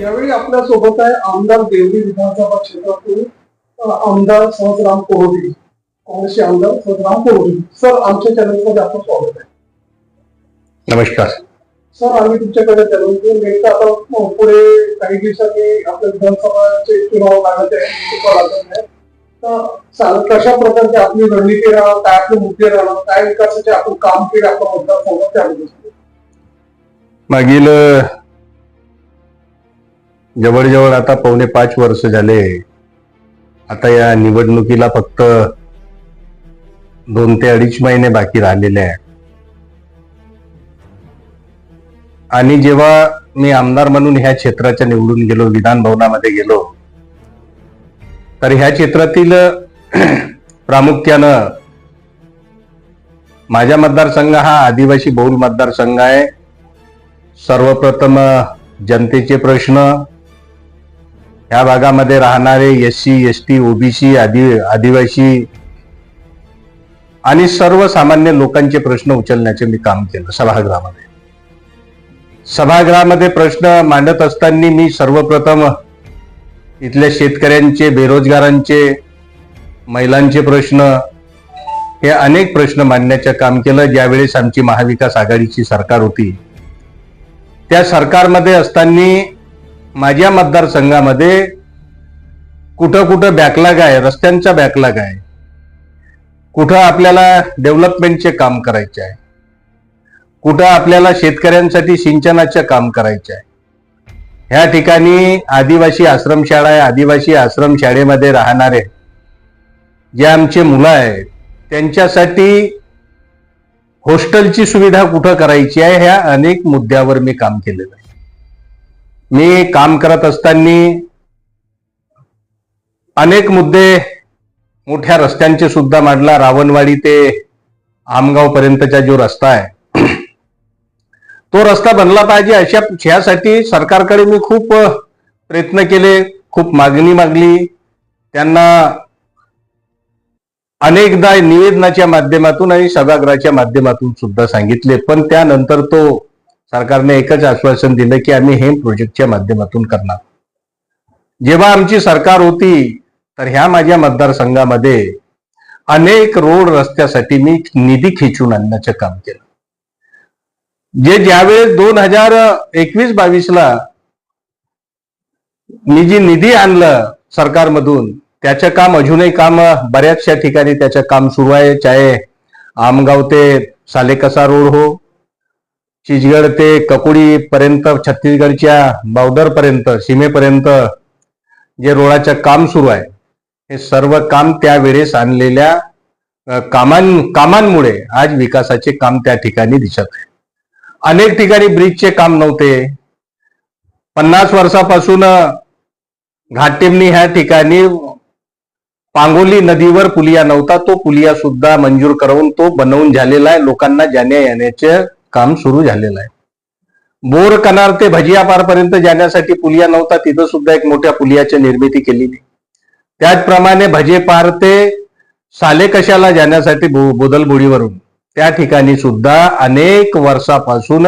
यावेळी आपल्यासोबत आहे आमदार देवरी विधानसभा क्षेत्रातून आमदार सहजराम कोरोडी. काँग्रेसचे आमदार सहजराम कोरोडी. सर आमच्या चॅनलमध्ये आपलं स्वागत आहे. नमस्कार. सर आम्ही तुमच्याकडे चॅनल नेमकं आता पुढे काही दिवसांनी आपल्या विधानसभाचे चुनाव लागत आहे तर कशा प्रकारची आपली रणनीती राहणार काय आपले मुद्दे राहणार काय विकासाचे आपण काम केले आपल्या मतदारसंघात त्याबद्दल सांगा. मागील जवळजवळ आता पावणे पाच वर्ष झाले. आता या निवडणुकीला फक्त दोन ते अडीच महिने बाकी राहिलेले आहे आणि जेव्हा मी आमदार म्हणून ह्या क्षेत्राच्या निवडून गेलो विधान भवनामध्ये गेलो तर ह्या क्षेत्रातील प्रामुख्यानं माझ्या मतदारसंघ हा आदिवासी बहुल मतदारसंघ आहे. सर्वप्रथम जनतेचे प्रश्न या भागामध्ये राहणारे S C S T OBC आदि आदिवासी आणि सर्वसामान्य लोकांचे प्रश्न उचलण्याचे मी काम केलं सभागृहामध्ये. सभागृहामध्ये प्रश्न मांडत असताना मी सर्वप्रथम इथल्या शेतकऱ्यांचे बेरोजगारांचे महिलांचे प्रश्न हे अनेक प्रश्न मांडण्याचं काम केलं. ज्यावेळेस आमची महाविकास आघाडीची सरकार होती. त्या सरकारमध्ये असताना माझ्या मतदारसंघामध्ये कुठं कुठं बॅकलॉग आहे रस्त्यांचा बॅकलॉग आहे. कुठं आपल्याला डेव्हलपमेंटचे काम करायचे आहे. कुठं आपल्याला शेतकऱ्यांसाठी सिंचनाचे काम करायचे आहे. ह्या ठिकाणी आदिवासी आश्रमशाळा आहे. आदिवासी आश्रमशाळेमध्ये राहणारे जे आमचे मुलं आहेत त्यांच्यासाठी हॉस्टेलची सुविधा कुठं करायची आहे ह्या अनेक मुद्द्यावर मी काम केलेलं आहे. मी काम करत असताना अनेक मुद्दे मोठ्या रस्त्यांचे सुद्धा मांडला. रावणवाडी ते आमगाव पर्यंतचा जो रस्ता आहे तो रस्ता बनला पाहिजे अशा ह्यासाठी सरकारकडे मी खूप प्रयत्न केले खूप मागणी मागली. त्यांना अनेकदा निवेदनाच्या माध्यमातून आणि सभागृहाच्या माध्यमातून सुद्धा सांगितले. पण त्यानंतर तो सरकारने एकच आश्वासन दिलं की आम्ही हे प्रोजेक्टच्या माध्यमातून करणार. जेव्हा आमची सरकार होती तर ह्या माझ्या मतदारसंघामध्ये अनेक रोड रस्त्यासाठी मी निधी खेचून आणण्याचं काम केलं. जे ज्यावेळेस दोन हजार एकवीस बावीसला मी जी निधी आणलं सरकारमधून त्याचं काम अजूनही काम बऱ्याचशा ठिकाणी त्याचं काम सुरू आहे चाहे आमगाव ते सालेकसा रोड हो चिचगड ते ककोडी पर्यंत छत्तीसगडच्या बावदर पर्यंत सीमेपर्यंत जे रोडाचं काम सुरू आहे हे सर्व काम त्यावेळेस आणलेल्या कामां कामांमुळे आज विकासाचे काम त्या ठिकाणी दिसत आहे. अनेक ठिकाणी ब्रिजचे काम नव्हते. पन्नास वर्षापासून घाटेमनी ह्या ठिकाणी पांगोली नदीवर पुलिया नव्हता. तो पुलिया सुद्धा मंजूर करून तो बनवून झालेला आहे. लोकांना जाण्या येण्याचे काम सुरू झालेलं आहे. बोर कनार ते भजिया पारपर्यंत जाण्यासाठी पुलिया नव्हता तिथं सुद्धा एक मोठ्या पुलियाची निर्मिती केलेली त्याचप्रमाणे भजे पार ते साले कशाला जाण्यासाठी बोदलबोडीवरून त्या ठिकाणी सुद्धा अनेक वर्षापासून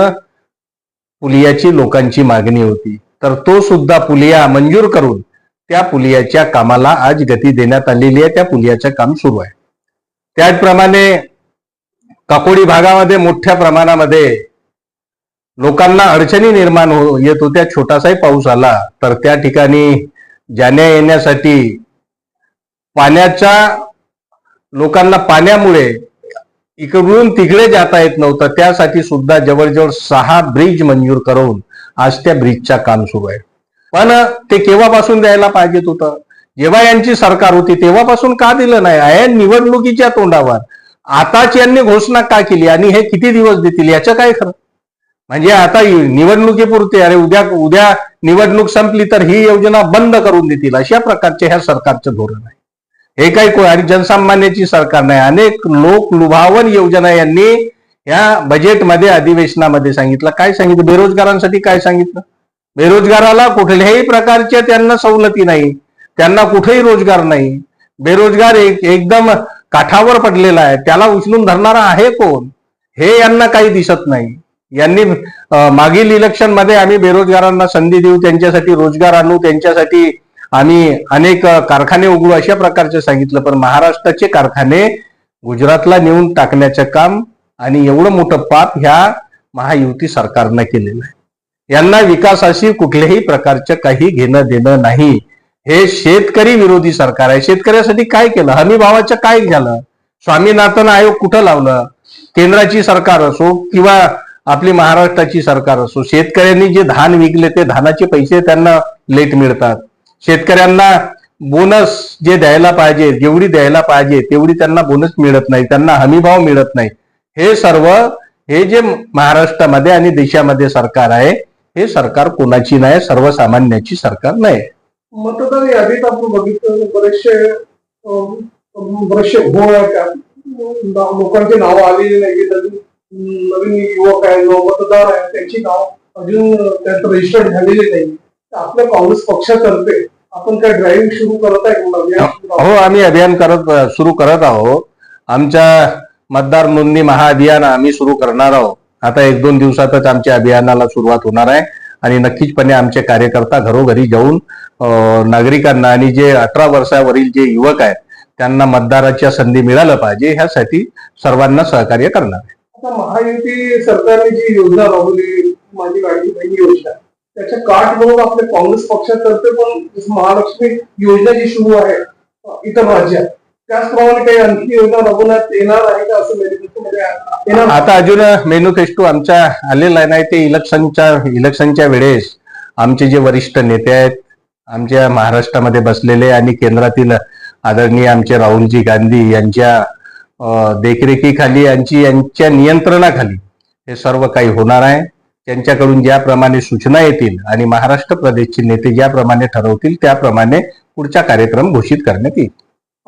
पुलियाची लोकांची मागणी होती. तर तो सुद्धा पुलिया मंजूर करून त्या पुलियाच्या कामाला आज गती देण्यात आलेली आहे त्या पुलियाचं काम सुरू आहे. त्याचप्रमाणे काकोडी भागामध्ये मोठ्या प्रमाणामध्ये लोकांना अडचणी निर्माण हो येत होत्या. छोटासाही पाऊस आला तर त्या ठिकाणी जाण्या येण्यासाठी पाण्याच्या लोकांना पाण्यामुळे इकडून तिकडे जाता येत नव्हतं. त्यासाठी सुद्धा जवळजवळ सहा ब्रिज मंजूर करून आज त्या ब्रिजचा काम सुरू आहे. पण ते केव्हापासून द्यायला पाहिजेत होतं? जेव्हा यांची सरकार होती तेव्हापासून का दिलं नाही? आहे निवडणुकीच्या तोंडावर आताच यांनी घोषणा का केली आणि हे किती दिवस देतील याचं काय खरं? म्हणजे आता निवडणुकीपुरते अरे उद्या उद्या निवडणूक संपली तर ही योजना बंद करून देतील अशा प्रकारचे ह्या सरकारचं धोरण आहे. हे काही को- आणि जनसामान्याची सरकार नाही. अनेक लोक लुभावन योजना यांनी या बजेटमध्ये अधिवेशनामध्ये सांगितलं. काय सांगितलं? बेरोजगारांसाठी काय सांगितलं? बेरोजगाराला कुठल्याही प्रकारच्या त्यांना सवलती नाही. त्यांना कुठेही रोजगार नाही. बेरोजगार एक एकदम काठावर पडलेला आहे. त्याला उचलून धरणारा आहे कोण? हे यांना काही दिसत नाही. यांनी मागील इलेक्शनमध्ये आम्ही बेरोजगारांना संधी देऊ त्यांच्यासाठी रोजगार आणू त्यांच्यासाठी आम्ही अनेक कारखाने उघडू अशा प्रकारचे सांगितलं. पण महाराष्ट्राचे कारखाने गुजरातला नेऊन टाकण्याचं काम आणि एवढं मोठं पाप ह्या महायुती सरकारनं केलेलं आहे. यांना विकासाशी कुठल्याही प्रकारचं काही घेणं देणं नाही. हे शेतकरी विरोधी सरकार आहे. शेतकऱ्यासाठी काय केलं? हमी भावाचं काय झालं? स्वामीनाथन आयोग कुठं लावलं? केंद्राची सरकार असो किंवा आपली महाराष्ट्राची सरकार असो शेतकऱ्यांनी जे धान विकले ते धानाचे पैसे त्यांना लेट मिळतात. शेतकऱ्यांना बोनस जे द्यायला पाहिजे जेवढी द्यायला पाहिजे तेवढी त्यांना बोनस मिळत नाही. त्यांना हमीभाव मिळत नाही. हे सर्व हे जे महाराष्ट्रामध्ये आणि देशामध्ये सरकार आहे हे सरकार कोणाची नाही सर्वसामान्याची सरकार नाही. मतदार यादीत आपण बघितलं बरेचसे बरेचसे घोळ आहेत लोकांची नावं आलेली नाही नवीन नवीन युवक आहे मतदार आहेत त्यांची नाव अजून त्यात रजिस्टर्ड झालेली नाही. तर आपल्या काँग्रेस पक्षातर्फे आपण काय ड्राईव्ह सुरू करत आहे हो आम्ही अभियान करत सुरू करत आहोत. आमच्या मतदार नोंदणी महाअभियान आम्ही सुरू करणार आहोत. आता एक दोन दिवसातच आमच्या अभियानाला सुरुवात होणार आहे. आणि नक्कीचपणे आमचे कार्यकर्ता घरोघरी जाऊन नागरिकांना आणि जे अठरा वर्षावरील जे युवक आहेत त्यांना मतदाराच्या संधी मिळालं पाहिजे ह्यासाठी सर्वांना सहकार्य करणार आहे. आता महायुती सरकारने जी योजना राबवली माझी गाडी बहीण योजना त्याच्या काठ म्हणून आपल्या काँग्रेस पक्षातर्फे पण महालक्ष्मी योजना जी सुरू आहे इतर राज्यात. त्याचप्रमाणे काही आणखी योजना राबवण्यात येणार आहे का असं मेनिफेस्टोमध्ये आता अजून मेन्युफेस्टो आमच्या आलेला नाही ते इलेक्शनच्या इलेक्शनच्या वेळेस आमचे जे वरिष्ठ नेते आहेत आमच्या महाराष्ट्रामध्ये बसलेले आणि केंद्रातील आदरणीय आमचे राहुलजी गांधी यांच्या देखरेखीखाली यांची यांच्या नियंत्रणाखाली हे सर्व काही होणार आहे. त्यांच्याकडून ज्याप्रमाणे सूचना येतील आणि महाराष्ट्र प्रदेशचे नेते ज्याप्रमाणे ठरवतील त्याप्रमाणे पुढचा कार्यक्रम घोषित करण्यात येईल.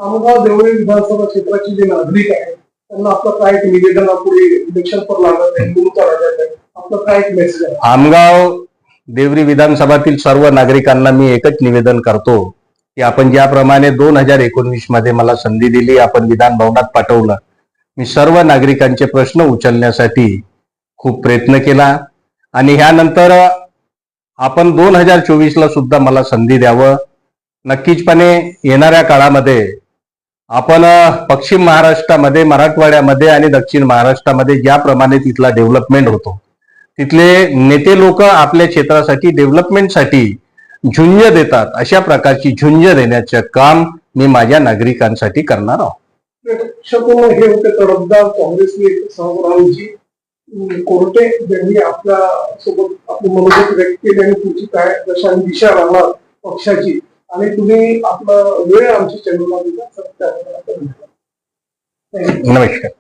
आमगाव देवळी विधानसभा क्षेत्राची जे नागरिक आहेत त्यांना आपलं काय एक निवेदन इलेक्शन पर लागत आहे निवडणुका करायचं आहे आपलं काय मेसेज आहे? आमगाव देवरी विधानसभातील सर्व नागरिकांना मी एकच निवेदन करतो की आपण ज्याप्रमाणे दोन हजार एकोणवीसमध्ये मला संधी दिली आपण विधान भवनात पाठवलं मी सर्व नागरिकांचे प्रश्न उचलण्यासाठी खूप प्रयत्न केला आणि ह्यानंतर आपण दोन हजार चोवीसला सुद्धा मला संधी द्यावं. नक्कीचपणे येणाऱ्या काळामध्ये आपण पश्चिम महाराष्ट्रामध्ये मराठवाड्यामध्ये आणि दक्षिण महाराष्ट्रामध्ये ज्याप्रमाणे तिथला डेव्हलपमेंट होतो तिथले नेते लोक आपल्या क्षेत्रासाठी डेव्हलपमेंटसाठी झुंज देतात. अशा प्रकारची झुंज देण्याचं काम मी माझ्या नागरिकांसाठी करणार आहोत शकून हे होते तडफदार काँग्रेसने सहरावजी कोर्टे ज्यांनी आपल्यासोबत आपली मनोगत व्यक्त केली आणि पुढची काय दशा दिशा राहणार पक्षाची आणि तुम्ही आपला वेळ आमच्या चॅनलला दिला नमस्कार.